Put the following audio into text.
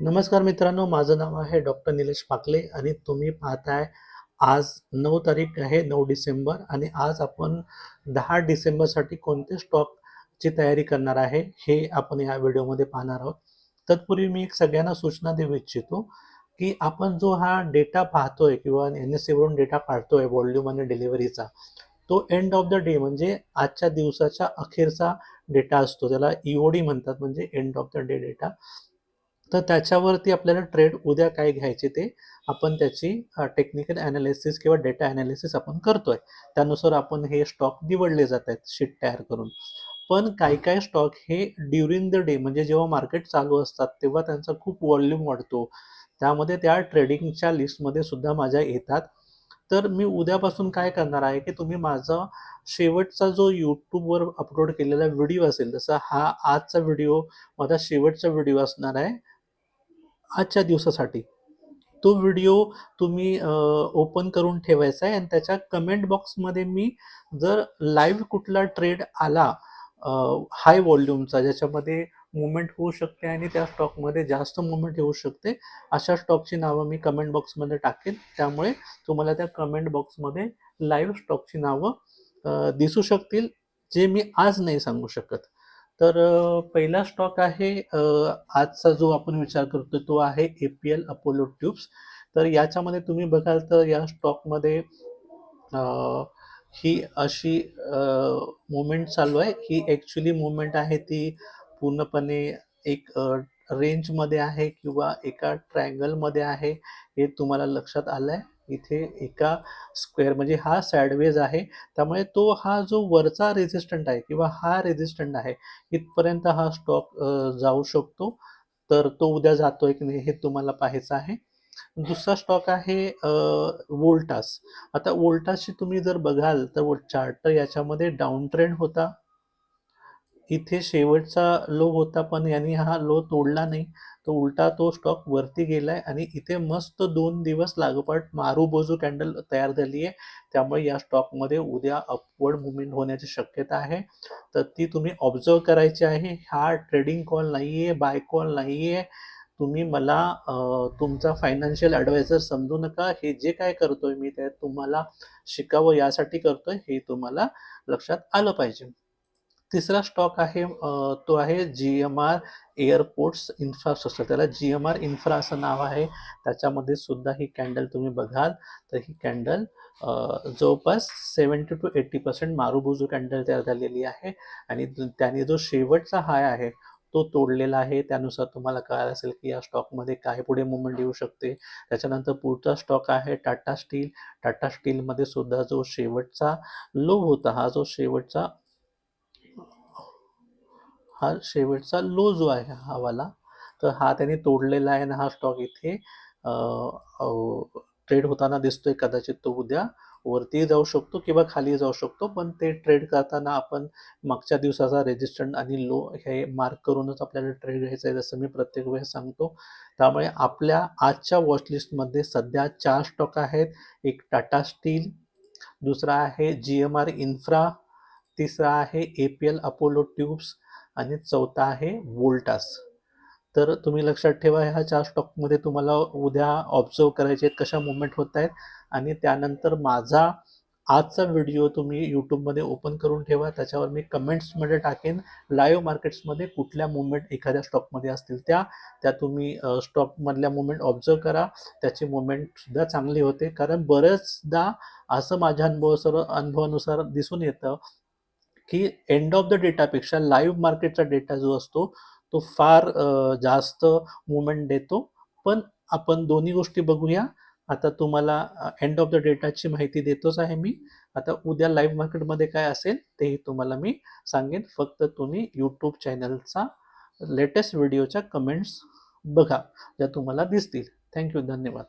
नमस्कार मित्रांनो माझं नाव आहे डॉक्टर निलेश पाकले आणि तुम्ही पाहताय आज नऊ तारीख आहे नऊ डिसेंबर आणि आज आपण दहा डिसेंबरसाठी कोणते स्टॉकची तयारी करणार आहे हे आपण या व्हिडिओमध्ये पाहणार आहोत. तत्पूर्वी मी एक सगळ्यांना सूचना देऊ इच्छितो की आपण जो हा डेटा पाहतोय किंवा एन एस सीवरून डेटा काढतोय व्हॉल्यूम आणि डिलिव्हरीचा तो एंड ऑफ द डे म्हणजे आजच्या दिवसाच्या अखेरचा डेटा असतो त्याला ईओडी म्हणतात म्हणजे end of the day data. तर त्याच्यावरती आपल्याला ट्रेड उद्या काय घ्यायचे ते आपण त्याची टेक्निकल ॲनालिसिस किंवा डेटा ॲनालिसिस आपण करतोय. त्यानुसार आपण हे स्टॉक निवडले जात आहेत शीट तयार करून. पण काही काही स्टॉक हे ड्युरिंग द डे म्हणजे जेव्हा मार्केट चालू असतात तेव्हा त्यांचा खूप व्हॉल्यूम वाढतो. त्यामध्ये त्या ट्रेडिंगच्या लिस्टमध्ये सुद्धा माझ्या येतात. तर मी उद्यापासून काय करणार आहे की तुम्ही माझा शेवटचा जो यूट्यूबवर अपलोड केलेला व्हिडिओ असेल जसा हा आजचा व्हिडिओ माझा शेवटचा व्हिडिओ असणार आहे आजच्या दिवसासाठी. तो व्हिडिओ तुम्ही ओपन करून ठेवायचा आहे आणि त्याच्या कमेंट बॉक्समध्ये मी जर लाईव्ह कुठला ट्रेड आला हाय व्हॉल्यूमचा ज्याच्यामध्ये मुवमेंट होऊ शकते आणि त्या स्टॉकमध्ये जास्त मुवमेंट येऊ शकते अशा स्टॉकची नावं मी कमेंट बॉक्समध्ये टाकेन. त्यामुळे तुम्हाला त्या कमेंट बॉक्समध्ये लाईव्ह स्टॉकची नावं दिसू शकतील जे मी आज नाही सांगू शकत. तर पहिला स्टॉक आहे आजचा जो आपण विचार करतो तो आहे A P L Apollo tubes तर याच्यामध्ये तुम्ही बघाल तर या स्टॉकमध्ये ही अशी मुवमेंट चालू आहे. ही ॲक्च्युली मुवमेंट आहे ती पूर्णपणे एक रेंजमध्ये आहे किंवा एका ट्रायंगलमध्ये आहे हे तुम्हाला लक्षात आलं आहे इथे एका स्क्वेअर म्हणजे हा सॅडवेज आहे. त्यामुळे तो हा जो वरचा रेजिस्टंट आहे किंवा हा रेझिस्टंट आहे इथपर्यंत हा स्टॉक जाऊ शकतो. तर तो उद्या जातोय की नाही हे तुम्हाला पाहायचं आहे. दुसरा स्टॉक आहे वोल्टास आता वोल्टासची तुम्ही जर बघाल तर चार्टर याच्यामध्ये डाऊन ट्रेंड होता. इथे शेवटचा लो होता पण यांनी हा लो तोडला नाही. तो उलटा तो स्टॉक वरती गेलाय आणि इथे मस्त दोन दिवस लागोपाठ मारू बोजू कॅन्डल तयार झाली आहे. त्यामुळे या स्टॉकमध्ये उद्या अपवर्ड मुवमेंट होण्याची शक्यता आहे. तर ती तुम्ही ऑब्झर्व करायची आहे. हा ट्रेडिंग कॉल नाही आहे बाय कॉल नाही आहे तुम्ही मला तुमचा फायनान्शियल ॲडवायझर समजू नका. हे जे काय करतोय मी ते तुम्हाला शिकावं यासाठी करतोय हे तुम्हाला लक्षात आलं पाहिजे. तिसरा स्टॉक आहे तो आहे G M R airports infrastructure. त्याला जी एम आर इन्फ्रा असं नाव आहे. त्याच्यामध्ये सुद्धा ही कॅन्डल तुम्ही बघाल. तर ही कॅन्डल जवळपास seventy to eighty percent marubozu candle तयार झालेली आहे. आणि त्याने जो शेवटचा हाय आहे तो तोडलेला आहे. त्यानुसार तुम्हाला कळालं असेल की या स्टॉकमध्ये काय पुढे मुवमेंट येऊ शकते. त्याच्यानंतर पुढचा स्टॉक आहे टाटा स्टील. टाटा स्टीलमध्ये सुद्धा जो शेवटचा लो होता हा जो शेवटचा हा शेवटचा लो जो आहे हा वाला तर हा त्याने तोडलेला आहे आणि हा स्टॉक इथे ट्रेड होताना दिसतोय. कदाचित तो उद्या वरती जाऊ शकतो किंवा खाली जाऊ शकतो. पण ते ट्रेड करताना आपण मागच्या दिवसाचा रेजिस्टंट आणि लो हे मार्क करूनच आपल्याला ट्रेड घ्यायचा आहे जसं मी प्रत्येक वेळेस सांगतो. त्यामुळे आपल्या आजच्या वॉचलिस्टमध्ये सध्या चार स्टॉक आहेत. एक टाटा स्टील दुसरा आहे जी एम आर इन्फ्रा तिसरा आहे A P L Apollo tubes आणि चौथा आहे वोल्टास तर तुम्ही लक्षात ठेवा ह्या चार स्टॉकमध्ये तुम्हाला उद्या ऑब्झर्व करायचे आहेत कशा मुवमेंट होत आहेत आणि त्यानंतर माझा आजचा व्हिडिओ तुम्ही यूट्यूबमध्ये ओपन करून ठेवा. त्याच्यावर मी कमेंट्समध्ये टाकेन लाईव्ह मार्केट्समध्ये कुठल्या मुवमेंट एखाद्या स्टॉकमध्ये असतील त्या त्या तुम्ही स्टॉकमधल्या मुवमेंट ऑब्झर्व करा. त्याची मुवमेंटसुद्धा चांगली होते. कारण बरेचदा असं माझ्या अनुभवासर अनुभवानुसार दिसून येतं की एंड ऑफ द डेटापेक्षा लाईव्ह मार्केटचा डेटा जो असतो तो फार जास्त मुवमेंट देतो. पण आपण दोन्ही गोष्टी बघूया. आता तुम्हाला एंड ऑफ द डेटाची माहिती देतोच आहे मी. आता उद्या लाईव्ह मार्केटमध्ये काय असेल तेही तुम्हाला मी सांगेन. फक्त तुम्ही यूट्यूब चॅनलचा लेटेस्ट व्हिडिओच्या कमेंट्स बघा ज्या तुम्हाला दिसतील. थँक्यू धन्यवाद.